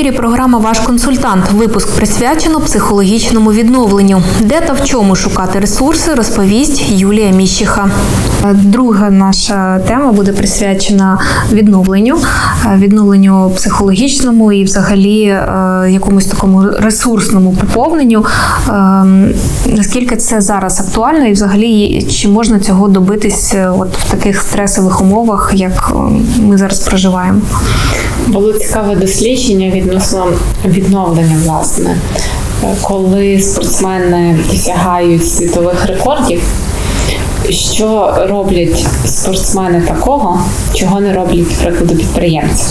Ефірі. Програма Ваш консультант. Випуск присвячено психологічному відновленню. Де та в чому шукати ресурси, розповість Юлія Міщиха. Друга наша тема буде присвячена відновленню, е, відновленню психологічному і, взагалі, е, якомусь такому ресурсному поповненню. Е, Наскільки це зараз актуально, і взагалі чи можна цього добитись е, от в таких стресових умовах, як ми зараз проживаємо? Було цікаве дослідження відносно відновлення, власне, коли спортсмени досягають світових рекордів. Що роблять спортсмени такого, чого не роблять, наприклад, підприємці?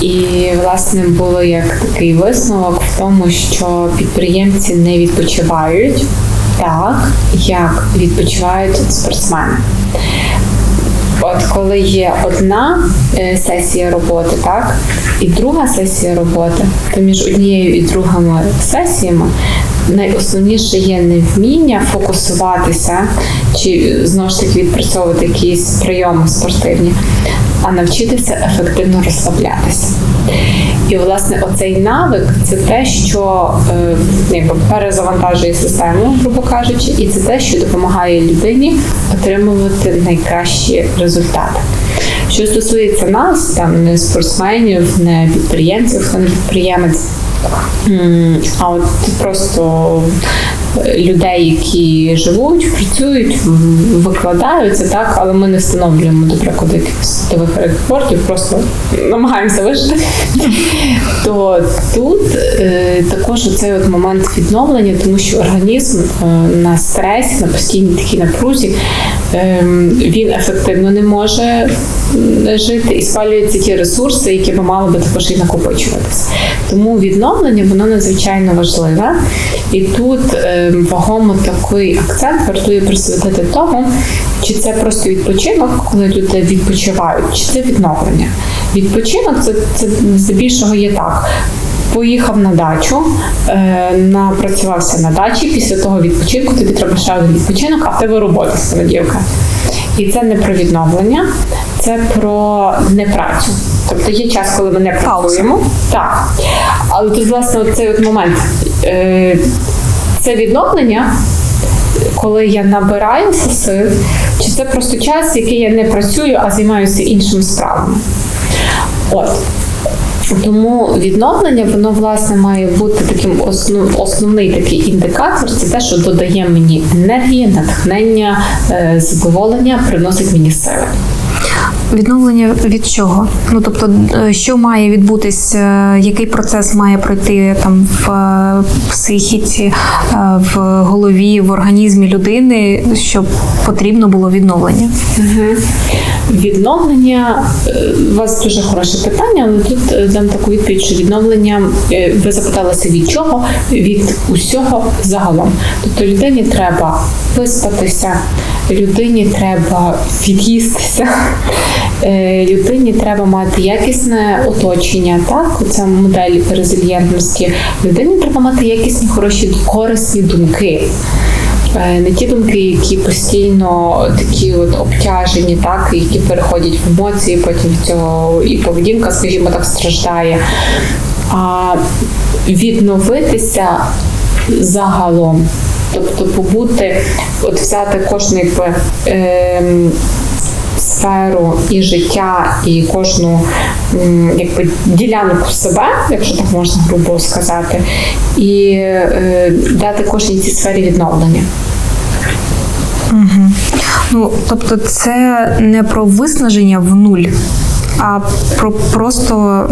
І, власне, було як такий висновок в тому, що підприємці не відпочивають так, як відпочивають спортсмени. От коли є одна е, сесія роботи, так, і друга сесія роботи, то між однією і другими сесіями найосновніше є не вміння фокусуватися чи знову ж таки відпрацьовувати якісь прийоми спортивні, а навчитися ефективно розслаблятися. І, власне, оцей навик це те, що е, перезавантажує систему, грубо кажучи, і це те, що допомагає людині отримувати найкращі результати. Що стосується нас, там не спортсменів, не підприємців, хто не підприємець, а от просто людей, які живуть, працюють, викладаються, так, але ми не встановлюємо, до прикладу, якихось світових рекордів, просто намагаємося вижити. То тут е, також оцей от момент відновлення, тому що організм е, на стресі, на постійній такій напрузі, е, він ефективно не може жити і спалюються ті ресурси, які би мали би також і накопичуватися. Тому відновлення воно надзвичайно важливе. І тут вагомо такий акцент вартує присвятити тому, чи це просто відпочинок, коли люди відпочивають, чи це відновлення. Відпочинок це, це здебільшого є так. Поїхав на дачу, е, напрацювався на дачі. Після того відпочинку тобі треба ще один відпочинок, а в тебе робота з понеділка. І це не про відновлення, це про непрацю. Тобто є час, коли ми не працюємо. Так. Але тут, власне, цей от момент. Це відновлення, коли я набираюся сил, чи це просто час, який я не працюю, а займаюся іншими справами. От. Тому відновлення, воно власне має бути таким основ, основний такий індикатор. Це те, що додає мені енергії, натхнення, е, задоволення, приносить мені сили. Відновлення від чого? Ну тобто, е, що має відбутись, е, який процес має пройти там в е, психіці, в голові, в організмі людини, щоб потрібно було відновлення? Відновлення е, у вас дуже хороше питання, але тут дам таку відповідь, що відновлення ви запиталися від чого? Від усього загалом. Тобто людині треба виспатися, людині треба від'їстися, е, людині треба мати якісне оточення. Так, оця модель резильєнтності. Людині треба мати якісні, хороші, корисні думки. Е, Не ті думки, які постійно такі от обтяжені, так, які переходять в емоції, потім від цього і поведінка, скажімо так, страждає. А відновитися загалом, тобто побути, от взяти якби, ем, сферу і життя, і кожну якби, ділянку себе, якщо так можна грубо сказати, і е, дати кожній цій сфері відновлення. Ну тобто, це не про виснаження в нуль, а про просто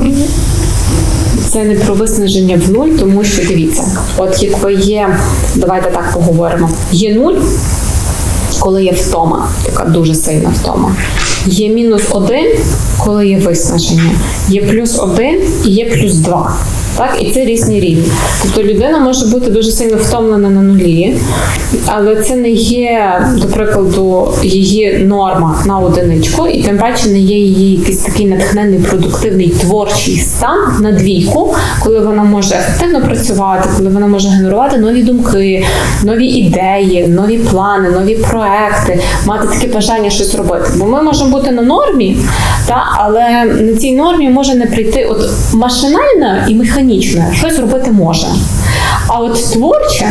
Це не про виснаження в нуль, тому що дивіться, от якби є, давайте так поговоримо. Є нуль, коли є втома, така дуже сильна втома. Є мінус один, коли є виснаження. Є плюс один і є плюс два. Так, і це різні рівні. Тобто людина може бути дуже сильно втомлена на нулі, але це не є, до прикладу, її норма на одиничку, і тим паче не є її якийсь такий натхнений, продуктивний творчий стан на двійку, коли вона може ефективно працювати, коли вона може генерувати нові думки, нові ідеї, нові плани, нові проекти, мати таке бажання щось робити. Бо ми можемо бути на нормі, та, але на цій нормі може не прийти от машинально і механічно, щось робити може. А от творче.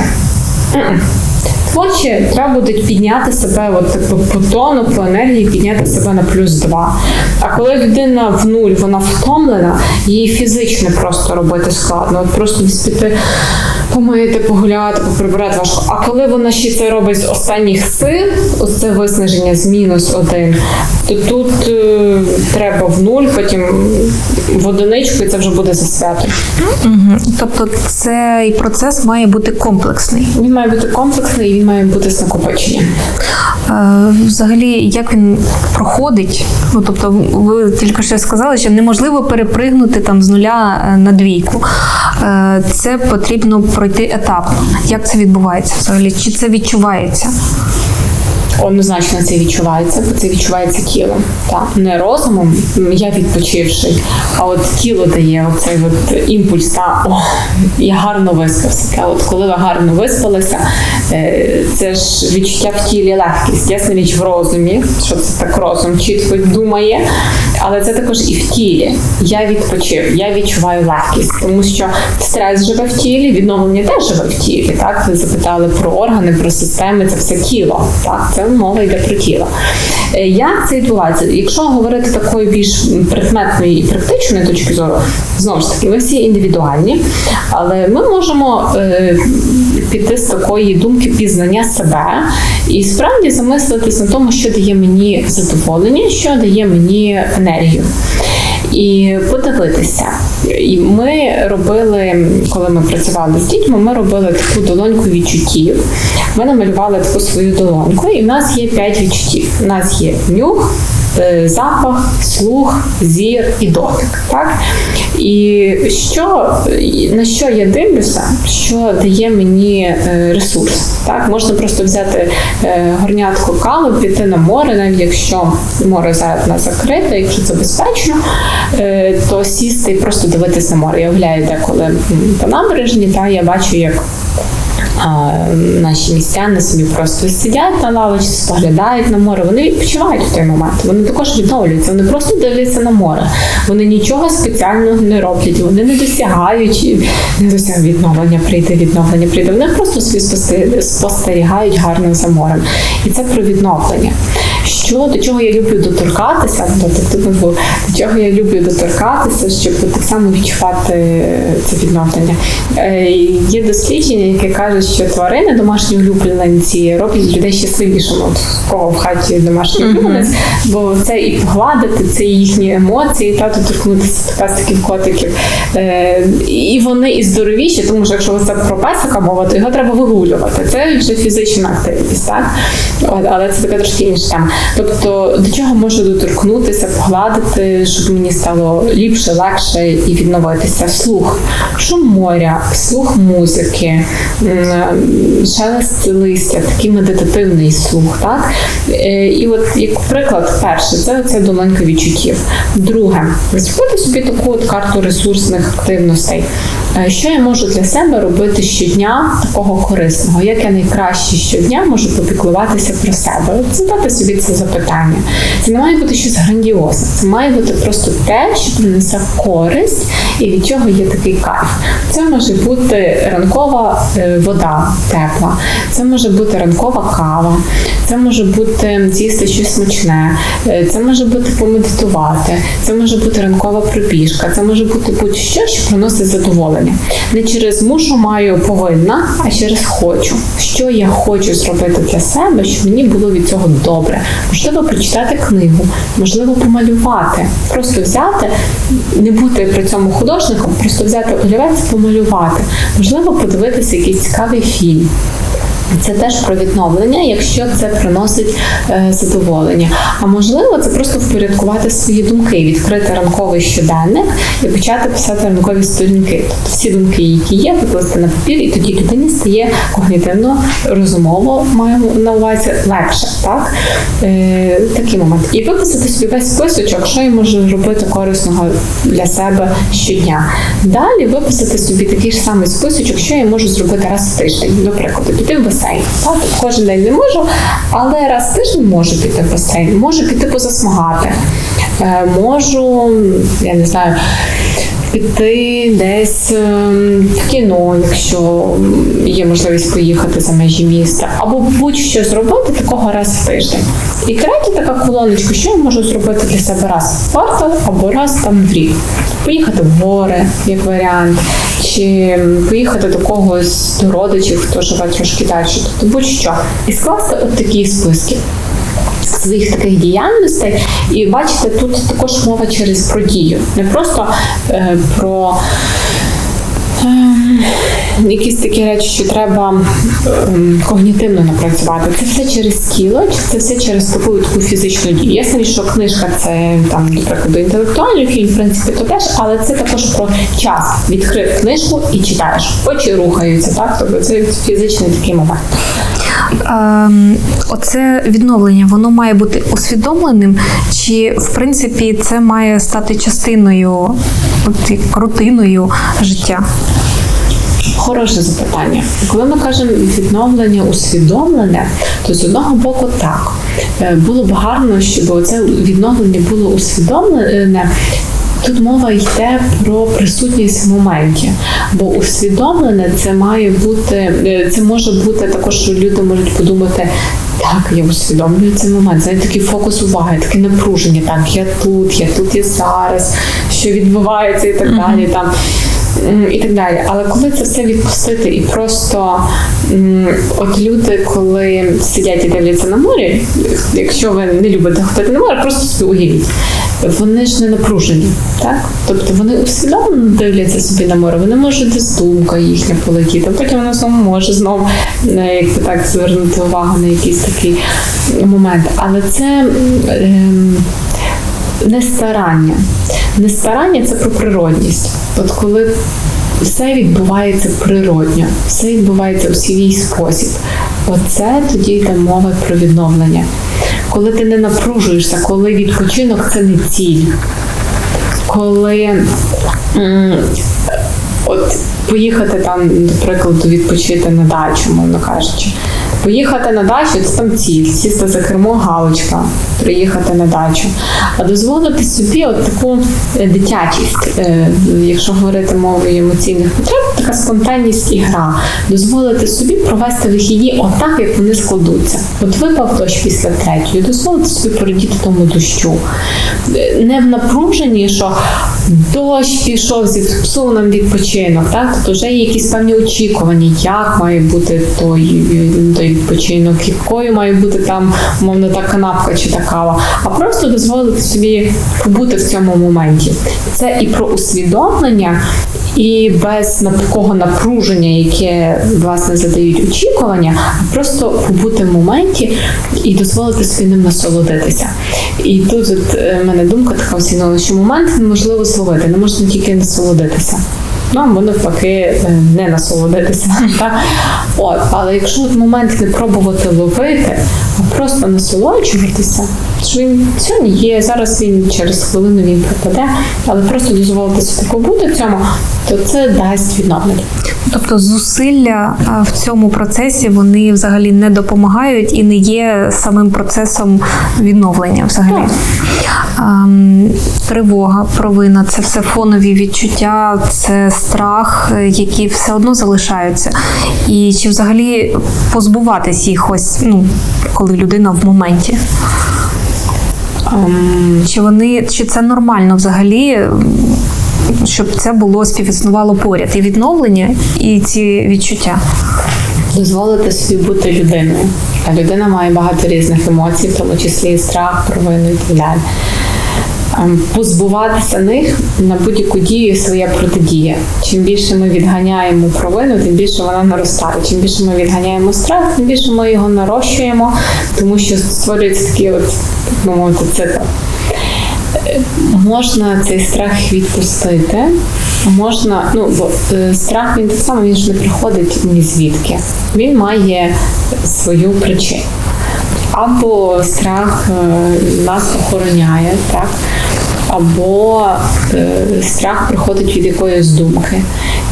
Творче треба буде підняти себе от, типу, по тону, по енергії, підняти себе на плюс два. А коли людина в нуль, вона втомлена, їй фізично просто робити складно. От просто піти помити, погуляти, поприбирати важко. А коли вона ще це робить з останніх сил, оце виснаження з мінус один, то тут е, треба в нуль, потім в одиничку, і це вже буде за свято. Угу. Тобто цей процес має бути комплексний. Він має бути комплексний і він має бути з накопиченням. Е, Взагалі, як він проходить? Ну тобто, ви тільки що сказали, що неможливо перепригнути там з нуля е, на двійку. Е, Це потрібно пройти етап. Як це відбувається взагалі? Чи це відчувається? Однозначно це відчувається, бо це відчувається тілом. Так, не розумом, я відпочивший, а от тіло дає оцей от імпульс, та о, я гарно виспався. Та от коли ви гарно виспалися, е, це ж відчуття в тілі легкість. Ясна річ в розумі, що це так розум чітко думає, але це також і в тілі. Я відпочив, я відчуваю легкість, тому що стрес живе в тілі, відновлення теж живе в тілі. Так, ви запитали про органи, про системи, це все тіло. Так, це мова йде про тіло. Е, Як це відбувається? Якщо говорити такої більш предметної і практичної точки зору, знову ж таки, ми всі індивідуальні, але ми можемо е, піти з такої думки пізнання себе і справді замислитись на тому, що дає мені задоволення, що дає мені енергію. І подивитися. І ми робили, коли ми працювали з дітьми, ми робили таку долоньку відчуттів. Ми намалювали таку свою долоньку, і в нас є п'ять відчуттів. У нас є нюх, запах, слух, зір і дотик. Так? І що, на що я дивлюся, що дає мені е, ресурс. Так? Можна просто взяти е, горнятку кави, піти на море, навіть якщо море зараз нас закрите, якщо це безпечно, е, то сісти і просто дивитися на море. Я гуляю деколи по набережні, та я бачу, як наші містяни собі просто сидять на лавочці, споглядають на море. Вони відпочивають в той момент. Вони також відновлюються. Вони просто дивляться на море. Вони нічого спеціального не роблять. Вони не досягають не досягають відновлення, прийде відновлення, прийде. Вони просто собі спостерігають гарно за морем. І це про відновлення. Що до чого я люблю доторкатися, тобто ну, до чого я люблю доторкатися, щоб так само відчувати це відновлення. Е, Є дослідження, яке каже, що тварини домашні улюбленці роблять людей щасливішими. От в кого в хаті домашній улюбленець, бо це і погладити, це і їхні емоції, та доторкнутися до песиків, котиків. Е, І вони і здоровіші, тому що якщо це про песика мова, то його треба вигулювати. Це вже фізична активність, так? Але це така трошки інша тема. Тобто, до чого можу доторкнутися, погладити, щоб мені стало ліпше, легше і відновитися. Слух, шум моря, слух музики, шелест листя, такий медитативний слух. Так? Е, І от, як приклад, перше, це оця долонька відчуттів. Друге, зробити собі таку от карту ресурсних активностей. Е, Що я можу для себе робити щодня такого корисного? Як я найкраще щодня можу попіклуватися про себе? Задати собі це запитання. Це не має бути щось грандіозне. Це має бути просто те, що принесе користь і від чого є такий кайф. Це може бути ранкова е, вода тепла, це може бути ранкова кава, це може бути з'їсти щось смачне, е, це може бути помедитувати, це може бути ранкова пробіжка, це може бути будь-що, що приносить задоволення. Не через мушу маю повинна, а через хочу. Що я хочу зробити для себе, щоб мені було від цього добре. Можливо, прочитати книгу, можливо, помалювати. Просто взяти, не бути при цьому художником, просто взяти олівець, помалювати. Можливо, подивитися якийсь цікавий фільм. Це теж про відновлення, якщо це приносить е, задоволення. А можливо, це просто впорядкувати свої думки, відкрити ранковий щоденник і почати писати ранкові сторінки. Тобто всі думки, які є, викласти на папір, і тоді людині стає когнітивно розумово, маємо на увазі легше. Так? Е, такий момент. І виписати собі весь списочок, що я можу робити корисного для себе щодня. Далі виписати собі такий ж самий списочок, що я можу зробити раз в тиждень. До прикладу, піти в басейн басейн. Так? Кожен день не можу, але раз в тиждень можу піти в басейн, можу піти позасмагати, Е, можу, я не знаю, піти десь ем, в кіно, якщо є можливість поїхати за межі міста, або будь-що зробити такого раз в тиждень. І третя така колоночка, що я можу зробити для себе раз в квартал або раз там в рік. Поїхати в гори, як варіант, чи поїхати до когось до родичів, хто живе трошки далі, тобто будь-що. І скласти от такі списки своїх таких діяльностей. І бачите, тут також мова через про дію, не просто е, про. Ем, Якісь такі речі, що треба ем, когнітивно напрацювати. Це все через тіло, чи це все через таку таку фізичну дію. Ясно, що книжка це там, до прикладу, інтелектуальний фільм, в принципі, то теж, але це також про час. Відкрив книжку і читаєш. Очі рухаються, так? Тобто це фізичний такий момент. Ем, оце відновлення, воно має бути усвідомленим, чи в принципі це має стати частиною, от, рутиною життя? Хороше запитання. Коли ми кажемо відновлення усвідомлене, то з одного боку так. Е, Було б гарно, щоб це відновлення було усвідомлене. Тут мова йде про присутність в моменті, бо усвідомлене це має бути, е, це може бути також, що люди можуть подумати. Так, я усвідомлюю цей момент. Знаєте, такий фокус уваги, таке напруження. Так, я тут, я тут і зараз, що відбувається, і так далі. Там і так далі. Але коли це все відпустити і просто от люди, коли сидять і дивляться на море, якщо ви не любите ходити на море, просто собі уявіть. Вони ж не напружені, так? Тобто вони усвідомлено дивляться собі на море, вони можуть десь думка їхня полетіти, потім вона знову може знову е, якби так звернути увагу на якийсь такий момент. Але це ем, не старання. Не старання це про природність. От коли все відбувається природньо, все відбувається у свій спосіб. Оце тоді йде мова про відновлення. Коли ти не напружуєшся, коли відпочинок це не ціль. Коли от поїхати там, до прикладу, відпочити на дачу, мовно кажучи. Поїхати на дачу це там ціль, сісти за кермо галочка, приїхати на дачу. А дозволити собі от таку е, дитячість, е, якщо говорити мовою емоційних потреб, така спонтанність і гра. Дозволити собі провести вихідні отак, як вони складуться. От випав дощ після третьої, дозволити собі порадіти тому дощу. Е, Не в напруженні, що дощ пішов, зіпсув нам відпочинок, так? Тобто вже є якісь певні очікування, як має бути той, той відпочинок, якою має бути там, мовно, та канапка чи та кава, а просто дозволити собі побути в цьому моменті. Це і про усвідомлення, і без такого напруження, яке власне задають очікування, а просто побути в моменті і дозволити собі ним насолодитися. І тут от, е, в мене думка така осінула, що момент неможливо зловити, не можна тільки насолодитися. Ну, або навпаки, е, не насолодитися. Та? От, але якщо в момент не пробувати ловити, а просто насолоджуватися, він сьогодні є, зараз він через хвилину він пропаде, але просто дозволити собі побути в цьому, то це дасть відновлення. Тобто зусилля в цьому процесі вони взагалі не допомагають і не є самим процесом відновлення взагалі. Ам, Тривога, провина це все фонові відчуття, це страх, е, які все одно залишаються. І чи взагалі позбуватись їх ось, ну, коли людина в моменті? Ем, Чи вони чи це нормально взагалі, щоб це було співіснувало поряд і відновлення, і ці відчуття? дозволити собі бути людиною. А людина має багато різних емоцій, в тому числі і страх, провину і так далі. Ем, Позбуватися них на будь-яку дію своя протидія. Чим більше ми відганяємо провину, тим більше вона наростає. Чим більше ми відганяємо страх, тим більше ми його нарощуємо, тому що створюється такий от, так мовити, цикл. Е, Можна цей страх відпустити, можна, ну бо е, страх він так само він ж не приходить ні звідки. Він має свою причину. Або страх е, нас охороняє, так? або е, страх приходить від якоїсь думки.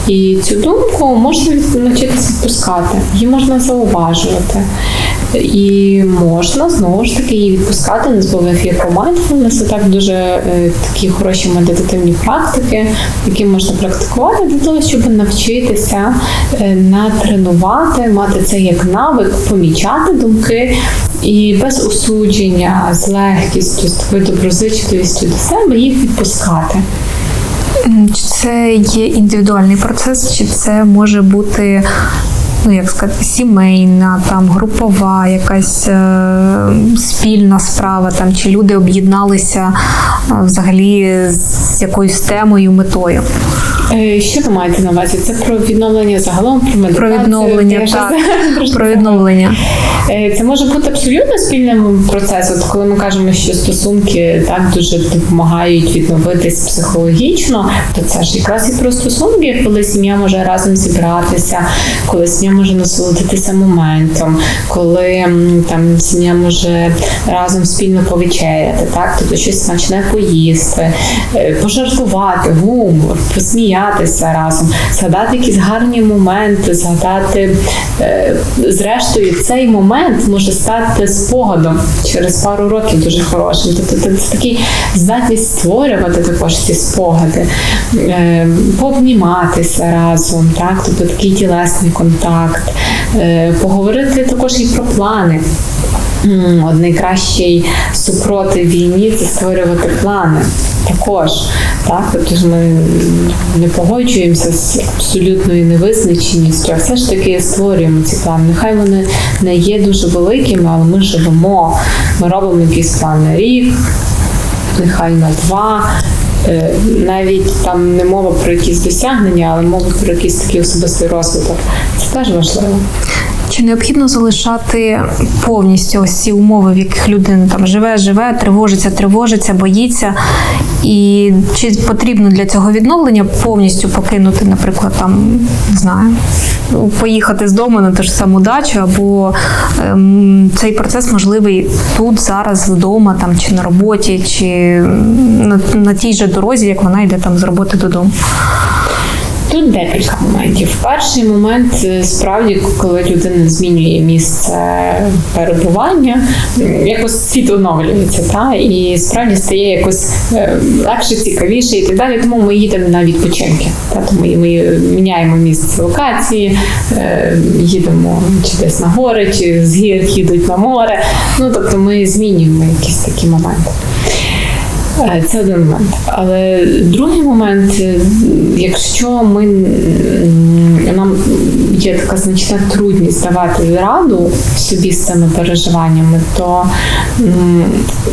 І цю думку можна навчитися відпускати, її можна зауважувати. І можна знову ж таки її відпускати, не ефір по mindfulness. Так дуже е, такі хороші медитативні практики, які можна практикувати для того, щоб навчитися е, натренувати, мати це як навик, помічати думки і без осудження, з легкістю, з такою доброзичливістю до себе їх відпускати. Чи це є індивідуальний процес, чи це може бути, ну як сказати, сімейна, там групова, якась е, спільна справа, там чи люди об'єдналися е, взагалі з якоюсь темою, метою? Е, Що ви маєте на увазі? Це про відновлення загалом, про медитацію? Про відновлення, так, про відновлення. Е, Це може бути абсолютно спільним процесом. От коли ми кажемо, що стосунки так дуже допомагають відновитись психологічно, то це ж якраз і про стосунки, коли сім'я може разом зібратися, коли сім'я може насолодитися моментом, коли там сім'я може разом спільно повечеряти, так тобто щось смачне поїсти, е, пожартувати, гумор, посміятися разом, згадати якісь гарні моменти, згадати е, зрештою цей момент може стати спогадом через пару років дуже хорошим. Тобто це такий здатність створювати також ці спогади, е, пообніматися разом, так, тобто такий тілесний контакт, е, поговорити також і про плани. Найкращий супротив війні це створювати плани. Також так, тобто ми не погоджуємося з абсолютною невизначеністю, а все ж таки створюємо ці плани. Нехай вони не є дуже великими, але ми живемо. Ми робимо якийсь план на рік, нехай на два. Е, Навіть там не мова про якісь досягнення, але мова про якийсь такий особистий розвиток. Це теж важливо. Чи необхідно залишати повністю ось ці умови, в яких людина там живе, живе, тривожиться, тривожиться, боїться? І чи потрібно для цього відновлення повністю покинути, наприклад, там не знаю, поїхати з дому на ту ж саму дачу, або ем, цей процес можливий тут, зараз, вдома, там чи на роботі, чи на, на тій же дорозі, як вона йде там з роботи додому? Тут декілька моментів. Перший момент е, справді, коли людина змінює місце перебування, якось світ оновлюється, та і справді стає якось е, легше, цікавіше і так далі. Тому ми їдемо на відпочинки. Та тому ми міняємо місце локації, е, їдемо чи десь на гори, чи з гір їдуть на море. Ну тобто ми змінюємо якісь такі моменти. Це один момент. Але другий момент, е, якщо ми нам є така значна трудність давати раду собі з цими переживаннями, то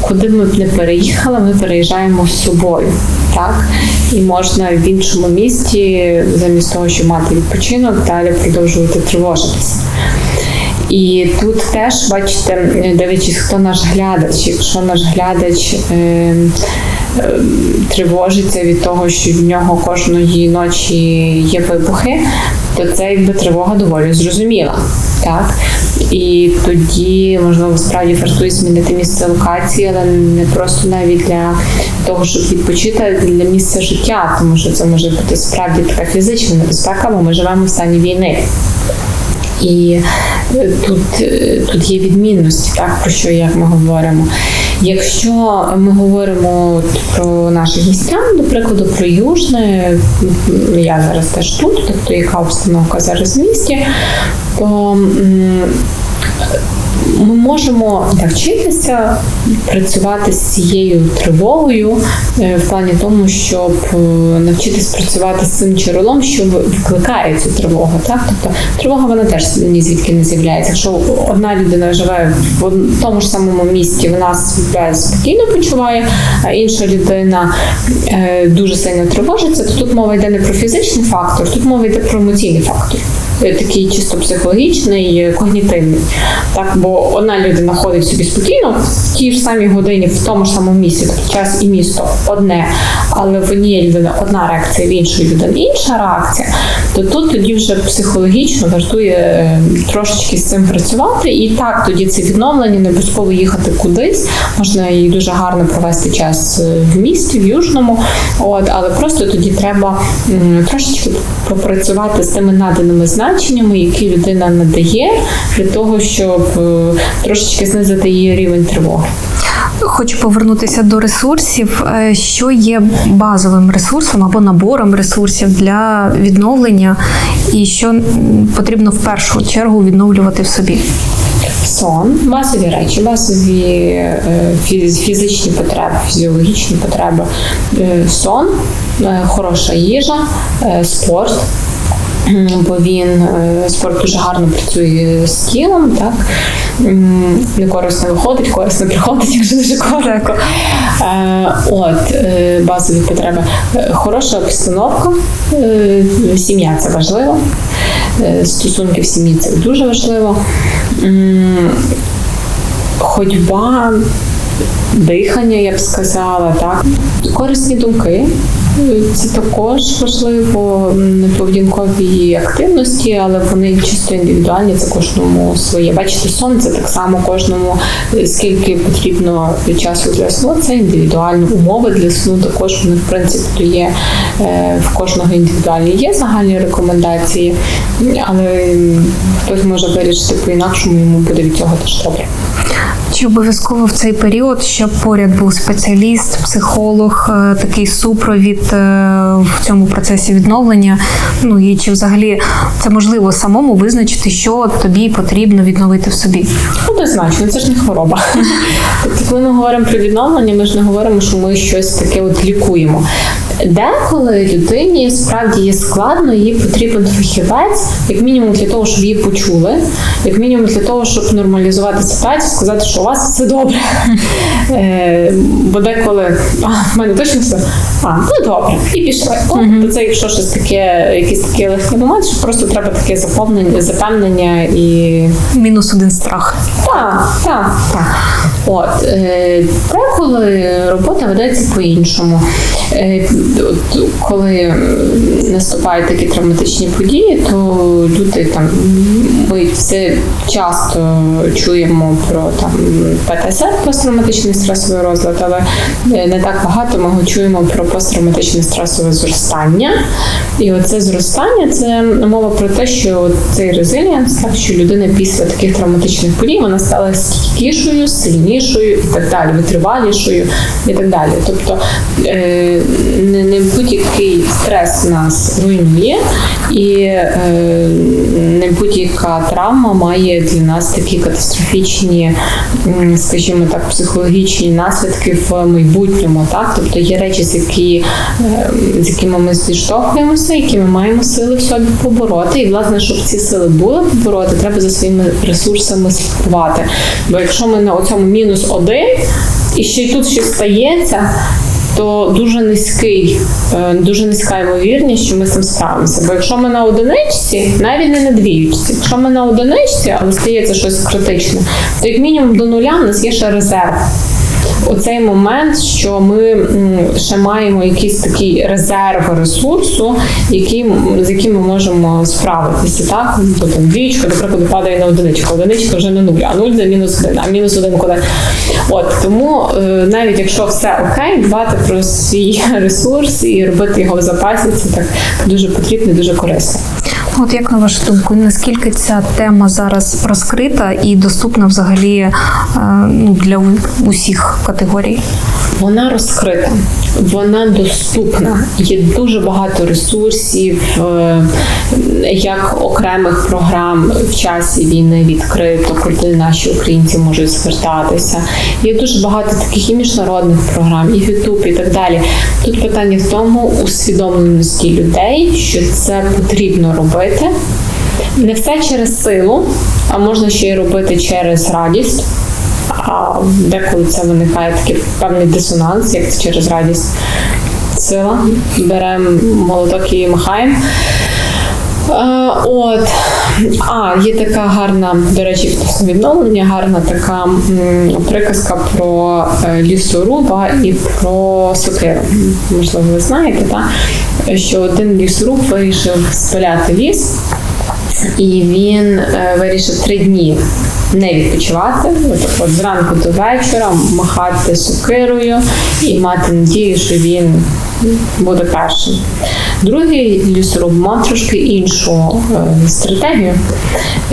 куди ми б не переїхали, ми переїжджаємо з собою. Так? І можна в іншому місті, замість того, щоб мати відпочинок, далі продовжувати тривожитися. І тут теж, бачите, дивлячись, хто наш глядач, якщо наш глядач е, тривожиться від того, що в нього кожної ночі є вибухи, то це якби тривога доволі зрозуміла. Так? І тоді, можливо, справді вартує змінити місце локації, але не просто навіть для того, щоб відпочити, а для місця життя, тому що це може бути справді така фізична небезпека, бо ми живемо в стані війни. І е, тут, е, тут є відмінності, так про що як ми говоримо. Якщо ми говоримо про наших містян, до прикладу, про Южне, я зараз теж тут, тобто яка обстановка зараз в місті, то ми можемо навчитися працювати з цією тривогою е, в плані тому, щоб е, навчитись працювати з цим джерелом, що викликає цю тривогу. Так? Тобто тривога вона теж ні звідки не з'являється. Якщо одна людина живе в тому ж самому місті, вона себе спокійно почуває, а інша людина е, дуже сильно тривожиться, то тут мова йде не про фізичний фактор, тут мова йде про емоційний фактор. Е, такий чисто психологічний, е, когнітивний. Так, бо одна людина ходить собі спокійно в тій ж самій годині, в тому ж самому місці, тобто час і місто одне, але в однієї людини одна реакція, в іншої людини інша реакція, то тут тоді вже психологічно вартує е, трошечки з цим працювати. І так, тоді це відновлення, не обов'язково їхати кудись. Можна і дуже гарно провести час в місті, в Южному. От, але просто тоді треба трошечки попрацювати з тими наданими значеннями, які людина надає, для того, щоб е, трошечки знизити її рівень тривоги. Хочу повернутися до ресурсів. Е, Що є базовим ресурсом або набором ресурсів для відновлення, і що потрібно в першу чергу відновлювати в собі? Сон, базові речі, базові е, фізичні потреби, фізіологічні потреби. Сон, хороша їжа, спорт. Бо він е, спорт дуже гарно працює з тілом, так не корисно виходить, корисно приходить, якщо дуже коротко. Е, От е, базові потреби. Хороша обстановка, сім'я це важливо. Стосунки в сім'ї це дуже важливо. Ходьба, дихання, я б сказала, так. Корисні думки. Це також важливо поведінкові активності, але вони чисто індивідуальні, це кожному своє. Бачите, сон це так само кожному, е, скільки потрібно часу для сну, це індивідуально. Умови для сну також вони, в принципі, є е, в кожного індивідуальні. Є загальні рекомендації, але хтось може вирішити по-інакшому, йому буде від цього теж добре. Чи обов'язково в цей період, щоб поряд був спеціаліст, психолог, е, такий супровід е, в цьому процесі відновлення? Ну і чи взагалі це можливо самому визначити, що тобі потрібно відновити в собі? Однозначно, це ж не хвороба. Тобто, коли ми говоримо про відновлення, ми ж не говоримо, що ми щось таке от лікуємо. Деколи людині справді є складно, їй потрібен фахівець, як мінімум для того, щоб її почули, як мінімум для того, щоб нормалізувати ситуацію, сказати, що у вас все добре. Е, Бо деколи а, в мене точно все. А, ну добре, і пішли. О, це якщо щось таке, якийсь такий легкий момент, що просто треба таке заповнення, запевнення і Мінус один страх. так, так, так. От е, деколи робота ведеться по-іншому. От, коли наступають такі травматичні події, то люди там ми все часто чуємо про там ПТСР, посттравматичний стресовий розлад, але е, не так багато ми чуємо про посттравматичне стресове зростання. І оце зростання це мова про те, що цей резилієнс, так що людина після таких травматичних подій вона стала стійкішою, сильнішою і так далі, витривалішою і так далі. Тобто не, не будь-який стрес нас руйнує, і е, не будь-яка травма має для нас такі катастрофічні, скажімо так, психологічні наслідки в майбутньому. Так? Тобто є речі, з, які, е, з якими ми зіштовхуємося, які ми маємо сили в собі побороти. І, власне, щоб ці сили були побороти, треба за своїми ресурсами слідкувати. Бо якщо ми на цьому мінус один, і ще й тут щось стається. То дуже низький, е, дуже низька ймовірність, що ми з цим справимося. Бо якщо ми на одиничці, навіть не на двіючці, якщо ми на одиничці, але стається щось критичне, то як мінімум до нуля в нас є ще резерв. Оцей момент, що ми ще маємо якийсь такий резерв ресурсу, який, з яким ми можемо справитися. Так? Бо там двічка, до прикладу, падає на одиничку, одиничка вже не нуль, а нуль на мінус один, а мінус один куди. От тому е, навіть якщо все окей, дбати про свій ресурс і робити його в запасі, це так дуже потрібно і дуже корисно. От як на вашу думку, наскільки ця тема зараз розкрита і доступна взагалі е, ну, для усіх категорій? Вона розкрита, вона доступна. Є дуже багато ресурсів, е, як окремих програм в часі війни відкрито, куди наші українці можуть звертатися. Є дуже багато таких і міжнародних програм, і в YouTube, і так далі. Тут питання в тому усвідомленості людей, що це потрібно робити. Не все через силу, а можна ще й робити через радість. А деколи це виникає такий певний дисонанс, як це через радість. Сила, беремо молоток і махаємо. Е, От. А, є така гарна, до речі, відновлення, гарна така м, приказка про е, лісоруба і про сокиру. Можливо, ви знаєте, так? що один лісоруб вирішив спиляти ліс, і він е, вирішив три дні не відпочивати, отак от зранку до вечора махати сокирою і мати надію, що він буде першим. Другий лісоруб мав трошки іншу е, стратегію.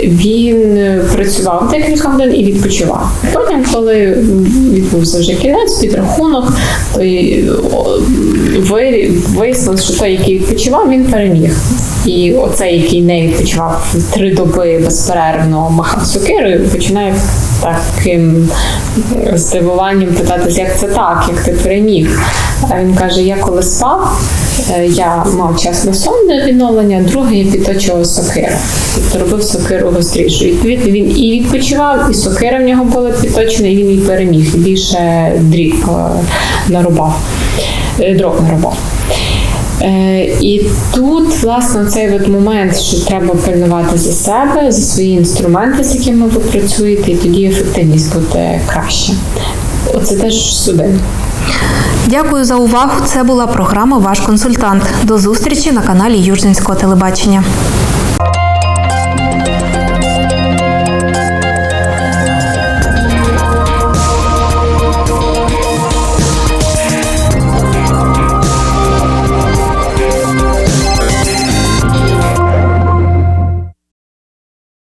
Він е, працював декілька годин і відпочивав. Потім, коли відбувся вже кінець, підрахунок, то вияснилось, що той, який відпочивав, він переміг. І оцей, який не відпочивав три доби безперервно махав сокирою, починає таким здивуванням питатися, як це так, як ти переміг. А він каже: я коли спав, е, я мав час на сон для відновлення, другий підточував сокиру. Тобто робив сокиру гострішою. Відповідно, він і відпочивав, і сокира в нього була підточена, і він і переміг. І більше дріб е, нарубав, е, дров нарубав. І тут, власне, цей от момент, що треба пильнувати за себе, за свої інструменти, з якими ви працюєте, і тоді ефективність буде краще. Оце теж сюди. Дякую за увагу. Це була програма Ваш консультант. До зустрічі на каналі Южненського телебачення.